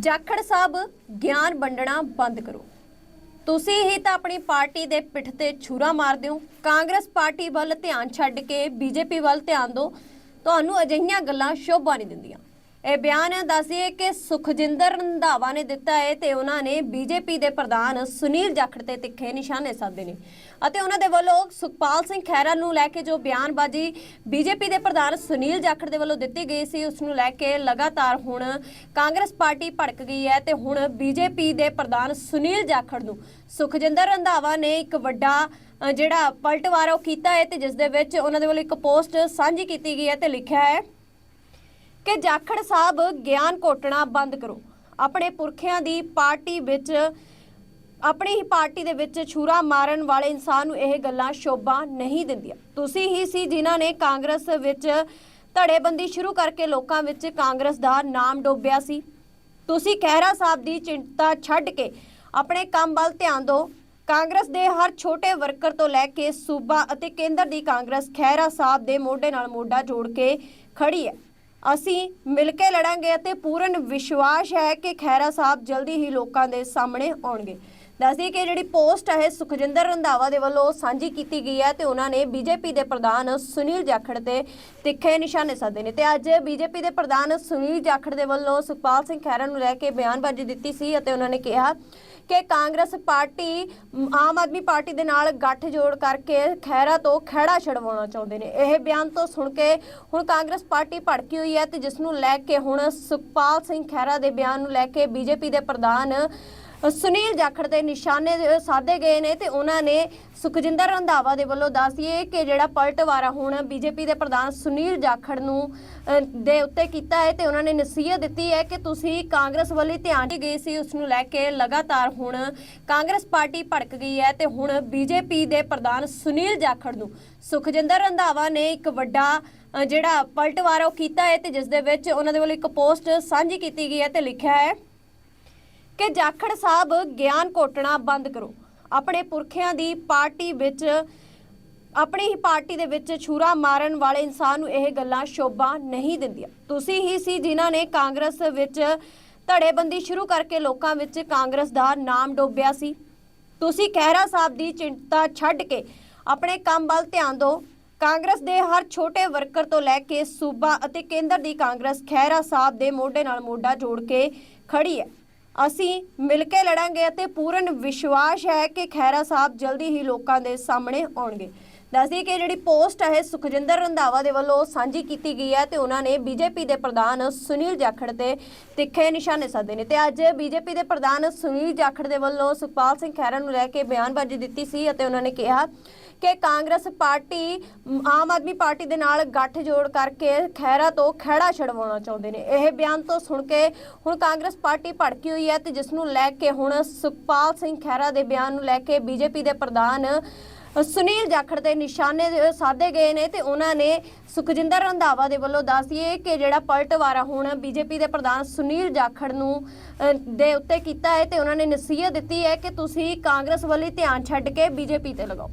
ਜਾਖੜ ਸਾਹਿਬ, ਗਿਆਨ ਵੰਡਣਾ ਬੰਦ ਕਰੋ। ਤੁਸੀਂ ਹੀ ਤਾਂ ਆਪਣੀ ਪਾਰਟੀ ਦੇ ਪਿੱਠ ਤੇ ਛੁਰਾ ਮਾਰਦੇ ਹੋ। ਕਾਂਗਰਸ ਪਾਰਟੀ ਵੱਲ ਧਿਆਨ ਛੱਡ ਕੇ, ਬੀਜੇਪੀ ਵੱਲ ਧਿਆਨ ਦਿਓ। ਤੁਹਾਨੂੰ ਅਜਿਹੀਆਂ ਗੱਲਾਂ ਸ਼ੋਭਾ ਨਹੀਂ ਦਿੰਦੀਆਂ। ਇਹ ਬਿਆਨ ਦੱਸਿਏ ਕਿ ਸੁਖਜਿੰਦਰ ਰੰਧਾਵਾ ਨੇ ਦਿੱਤਾ ਹੈ ਤੇ ਉਹਨਾਂ ਨੇ ਬੀਜੇਪੀ ਦੇ ਪ੍ਰਧਾਨ ਸੁਨੀਲ ਜਾਖੜ ਤੇ ਤਿੱਖੇ ਨਿਸ਼ਾਨੇ ਸਾਧੇ ਨੇ। ਅਤੇ ਉਹਨਾਂ ਦੇ ਵੱਲੋਂ ਸੁਖਪਾਲ ਸਿੰਘ ਖਹਿਰਾ ਨੂੰ ਲੈ ਕੇ ਜੋ ਬਿਆਨਬਾਜ਼ੀ ਬੀਜੇਪੀ ਦੇ ਪ੍ਰਧਾਨ ਸੁਨੀਲ ਜਾਖੜ ਦੇ ਵੱਲੋਂ ਦਿੱਤੀ ਗਈ ਸੀ, ਉਸ ਨੂੰ ਲੈ ਕੇ ਲਗਾਤਾਰ ਹੁਣ ਕਾਂਗਰਸ ਪਾਰਟੀ ਭੜਕ ਗਈ ਹੈ ਤੇ ਹੁਣ ਬੀਜੇਪੀ ਦੇ ਪ੍ਰਧਾਨ ਸੁਨੀਲ ਜਾਖੜ ਨੂੰ ਸੁਖਜਿੰਦਰ ਰੰਧਾਵਾ ਨੇ ਇੱਕ ਵੱਡਾ ਜਿਹੜਾ ਪਲਟਵਾਰ ਉਹ ਕੀਤਾ ਹੈ ਤੇ ਜਿਸ ਦੇ ਵਿੱਚ ਉਹਨਾਂ ਦੇ ਵੱਲੋਂ ਇੱਕ ਪੋਸਟ ਸਾਂਝੀ ਕੀਤੀ ਗਈ ਹੈ ਤੇ ਲਿਖਿਆ ਹੈ ਕਿ ਜਾਖੜ ਸਾਹਿਬ ਗਿਆਨ ਕੋਟਣਾ ਬੰਦ ਕਰੋ। ਆਪਣੇ ਪੁਰਖਿਆਂ ਦੀ ਪਾਰਟੀ ਵਿੱਚ, ਆਪਣੀ ਹੀ ਪਾਰਟੀ ਦੇ ਵਿੱਚ ਛੁਰਾ ਮਾਰਨ ਵਾਲੇ ਇਨਸਾਨ ਨੂੰ ਇਹ ਗੱਲਾਂ ਸ਼ੋਭਾ ਨਹੀਂ ਦਿੰਦੀਆਂ। ਤੁਸੀਂ ਹੀ ਸੀ ਜਿਨ੍ਹਾਂ ਨੇ ਕਾਂਗਰਸ ਵਿੱਚ ਧੜੇਬੰਦੀ ਸ਼ੁਰੂ ਕਰਕੇ ਲੋਕਾਂ ਵਿੱਚ ਕਾਂਗਰਸ ਦਾ ਨਾਮ ਡੋਬਿਆ ਸੀ। ਤੁਸੀਂ ਖਹਿਰਾ ਸਾਹਿਬ ਦੀ ਚਿੰਤਾ ਛੱਡ ਕੇ ਆਪਣੇ ਕੰਮ ਵੱਲ ਧਿਆਨ ਦਿਓ। ਕਾਂਗਰਸ ਦੇ ਹਰ ਛੋਟੇ ਵਰਕਰ ਤੋਂ ਲੈ ਕੇ ਸੂਬਾ ਅਤੇ ਕੇਂਦਰ ਦੀ ਕਾਂਗਰਸ ਖਹਿਰਾ ਸਾਹਿਬ ਦੇ ਮੋਢੇ ਨਾਲ ਮੋਢਾ ਜੋੜ ਕੇ ਖੜੀ ਹੈ। ਅਸੀਂ ਮਿਲ ਕੇ ਲੜਾਂਗੇ ਅਤੇ ਪੂਰਨ ਵਿਸ਼ਵਾਸ ਹੈ ਕਿ ਖਹਿਰਾ ਸਾਹਿਬ ਜਲਦੀ ਹੀ ਲੋਕਾਂ ਦੇ ਸਾਹਮਣੇ ਆਉਣਗੇ। ਦੱਸਦੀ ਕਿ ਜਿਹੜੀ ਪੋਸਟ ਹੈ ਸੁਖਜਿੰਦਰ ਰੰਧਾਵਾ ਦੇ ਵੱਲੋਂ ਸਾਂਝੀ ਕੀਤੀ ਗਈ ਹੈ ਤੇ ਉਹਨਾਂ ਨੇ ਬੀਜੇਪੀ ਦੇ ਪ੍ਰਧਾਨ ਸੁਨੀਲ ਜਾਖੜ ਤੇ ਤਿੱਖੇ ਨਿਸ਼ਾਨੇ ਸਾਧੇ ਨੇ। ਤੇ ਅੱਜ ਬੀਜੇਪੀ ਦੇ ਪ੍ਰਧਾਨ ਸੁਨੀਲ ਜਾਖੜ ਦੇ ਵੱਲੋਂ ਸੁਖਪਾਲ ਸਿੰਘ ਖਹਿਰਾ ਨੂੰ ਲੈ ਕੇ ਬਿਆਨਬਾਜ਼ੀ ਦਿੱਤੀ ਸੀ ਅਤੇ ਉਹਨਾਂ ਨੇ ਕਿਹਾ ਕਿ ਕਾਂਗਰਸ ਪਾਰਟੀ, ਆਮ ਆਦਮੀ ਪਾਰਟੀ ਦੇ ਨਾਲ ਗੱਠਜੋੜ ਕਰਕੇ ਖਹਿਰਾ ਤੋਂ ਖਹਿੜਾ ਛਡਵਾਉਣਾ ਚਾਹੁੰਦੇ ਨੇ। ਇਹ ਬਿਆਨ ਤੋਂ ਸੁਣ ਕੇ ਹੁਣ ਕਾਂਗਰਸ ਪਾਰਟੀ ਭੜਕੀ ਹੋਈ ਹੈ ਤੇ ਜਿਸ ਨੂੰ ਲੈ ਕੇ ਹੁਣ ਸੁਖਪਾਲ ਸਿੰਘ ਖਹਿਰਾ ਦੇ ਬਿਆਨ ਨੂੰ ਲੈ ਕੇ ਬੀਜੇਪੀ ਦੇ ਪ੍ਰਧਾਨ ਸੁਨੀਲ ਜਾਖੜ ਦੇ ਨਿਸ਼ਾਨੇ ਸਾਧੇ ਗਏ ਨੇ ਤੇ ਉਹਨਾਂ ਨੇ ਸੁਖਜਿੰਦਰ ਰੰਧਾਵਾ ਦੇ ਵੱਲੋਂ ਦੱਸਿਏ ਕਿ ਜਿਹੜਾ ਪਲਟਵਾਰਾ ਹੁਣ ਬੀਜੇਪੀ ਦੇ ਪ੍ਰਧਾਨ ਸੁਨੀਲ ਜਾਖੜ ਨੂੰ ਦੇ ਉੱਤੇ ਕੀਤਾ ਹੈ ਤੇ ਉਹਨਾਂ ਨੇ ਨਸੀਹਤ ਦਿੱਤੀ ਹੈ ਕਿ ਤੁਸੀਂ ਕਾਂਗਰਸ ਵੱਲ ਧਿਆਨ ਦੀ ਗਈ ਸੀ, ਉਸ ਨੂੰ ਲੈ ਕੇ ਲਗਾਤਾਰ ਹੁਣ ਕਾਂਗਰਸ ਪਾਰਟੀ ਭੜਕ ਗਈ ਹੈ ਤੇ ਹੁਣ ਬੀਜੇਪੀ ਦੇ ਪ੍ਰਧਾਨ ਸੁਨੀਲ ਜਾਖੜ ਨੂੰ। ਸੁਖਜਿੰਦਰ ਰੰਧਾਵਾ ਨੇ ਇੱਕ ਵੱਡਾ ਜਿਹੜਾ ਪਲਟਵਾਰਾ ਉਹ ਕੀਤਾ ਹੈ ਤੇ ਜਿਸ ਦੇ ਵਿੱਚ ਉਹਨਾਂ ਦੇ ਵੱਲੋਂ ਇੱਕ ਪੋਸਟ ਸਾਂਝੀ ਕੀਤੀ ਗਈ ਹੈ ਤੇ ਲਿਖਿਆ ਹੈ ਕਿ ਜਾਖੜ ਸਾਹਿਬ ਗਿਆਨ ਕੋਟਣਾ ਬੰਦ ਕਰੋ। ਆਪਣੇ ਪੁਰਖਿਆਂ ਦੀ ਪਾਰਟੀ ਵਿੱਚ, ਆਪਣੀ ਹੀ ਪਾਰਟੀ ਦੇ ਵਿੱਚ ਛੁਰਾ ਮਾਰਨ ਵਾਲੇ ਇਨਸਾਨ ਨੂੰ ਇਹ ਗੱਲਾਂ ਸ਼ੋਭਾ ਨਹੀਂ ਦਿੰਦੀਆਂ। ਤੁਸੀਂ ਹੀ ਸੀ ਜਿਨ੍ਹਾਂ ਨੇ ਕਾਂਗਰਸ ਵਿੱਚ ਧੜੇਬੰਦੀ ਸ਼ੁਰੂ ਕਰਕੇ ਲੋਕਾਂ ਵਿੱਚ ਕਾਂਗਰਸ ਦਾ ਨਾਮ ਡੋਬਿਆ ਸੀ। ਤੁਸੀਂ ਖਹਿਰਾ ਸਾਹਿਬ ਦੀ ਚਿੰਤਾ ਛੱਡ ਕੇ ਆਪਣੇ ਕੰਮ ਵੱਲ ਧਿਆਨ ਦਿਓ। ਕਾਂਗਰਸ ਦੇ ਹਰ ਛੋਟੇ ਵਰਕਰ ਤੋਂ ਲੈ ਕੇ ਸੂਬਾ ਅਤੇ ਕੇਂਦਰ ਦੀ ਕਾਂਗਰਸ ਖਹਿਰਾ ਸਾਹਿਬ ਦੇ ਮੋਢੇ ਨਾਲ ਮੋਢਾ ਜੋੜ ਕੇ ਖੜੀ ਹੈ। ਅਸੀਂ ਮਿਲ ਕੇ ਲੜਾਂਗੇ ਅਤੇ ਪੂਰਨ ਵਿਸ਼ਵਾਸ ਹੈ ਕਿ ਖਹਿਰਾ ਸਾਹਿਬ ਜਲਦੀ ਹੀ ਲੋਕਾਂ ਦੇ ਸਾਹਮਣੇ ਆਉਣਗੇ। ਦੱਸਦੀ ਕਿ ਜਿਹੜੀ ਪੋਸਟ ਹੈ ਸੁਖਜਿੰਦਰ ਰੰਧਾਵਾ ਦੇ ਵੱਲੋਂ ਸਾਂਝੀ ਕੀਤੀ ਗਈ ਹੈ ਤੇ ਉਹਨਾਂ ਨੇ ਬੀਜੇਪੀ ਦੇ ਪ੍ਰਧਾਨ ਸੁਨੀਲ ਜਾਖੜ ਤੇ ਤਿੱਖੇ ਨਿਸ਼ਾਨੇ ਸਾਧੇ ਨੇ। ਤੇ ਅੱਜ ਬੀਜੇਪੀ ਦੇ ਪ੍ਰਧਾਨ ਸੁਨੀਲ ਜਾਖੜ ਦੇ ਵੱਲੋਂ ਸੁਖਪਾਲ ਸਿੰਘ ਖਹਿਰਾ ਨੂੰ ਲੈ ਕੇ ਬਿਆਨਬਾਜ਼ੀ ਦਿੱਤੀ ਸੀ ਅਤੇ ਉਹਨਾਂ ਨੇ ਕਿਹਾ ਕਿ ਕਾਂਗਰਸ ਪਾਰਟੀ, ਆਮ ਆਦਮੀ ਪਾਰਟੀ ਦੇ ਨਾਲ ਗੱਠ ਜੋੜ ਕਰਕੇ ਖਹਿਰਾ ਤੋਂ ਖਹਿੜਾ ਛਡਵਾਉਣਾ ਚਾਹੁੰਦੇ ਨੇ। ਇਹ ਬਿਆਨ ਤੋਂ ਸੁਣ ਕੇ ਹੁਣ ਕਾਂਗਰਸ ਪਾਰਟੀ ਭੜਕੀ ਹੋਈ ਹੈ ਤੇ ਜਿਸ ਨੂੰ ਲੈ ਕੇ ਹੁਣ ਸੁਖਪਾਲ ਸਿੰਘ ਖਹਿਰਾ ਦੇ ਬਿਆਨ ਨੂੰ ਲੈ ਕੇ ਬੀਜੇਪੀ ਦੇ ਪ੍ਰਧਾਨ ਸੁਨੀਲ ਜਾਖੜ ਦੇ ਨਿਸ਼ਾਨੇ ਸਾਧੇ ਗਏ ਨੇ ਤੇ ਉਹਨਾਂ ਨੇ ਸੁਖਜਿੰਦਰ ਰੰਧਾਵਾ ਦੇ ਵੱਲੋਂ ਦੱਸਿਏ ਕਿ ਜਿਹੜਾ ਪਲਟਵਾਰਾ ਹੁਣ ਬੀਜੇਪੀ ਦੇ ਪ੍ਰਧਾਨ ਸੁਨੀਲ ਜਾਖੜ ਨੂੰ ਦੇ ਉੱਤੇ ਕੀਤਾ ਹੈ ਤੇ ਉਹਨਾਂ ਨੇ ਨਸੀਹਤ ਦਿੱਤੀ ਹੈ ਕਿ ਤੁਸੀਂ ਕਾਂਗਰਸ ਵੱਲ ਧਿਆਨ ਛੱਡ ਕੇ ਬੀਜੇਪੀ ਤੇ ਲਗਾਓ।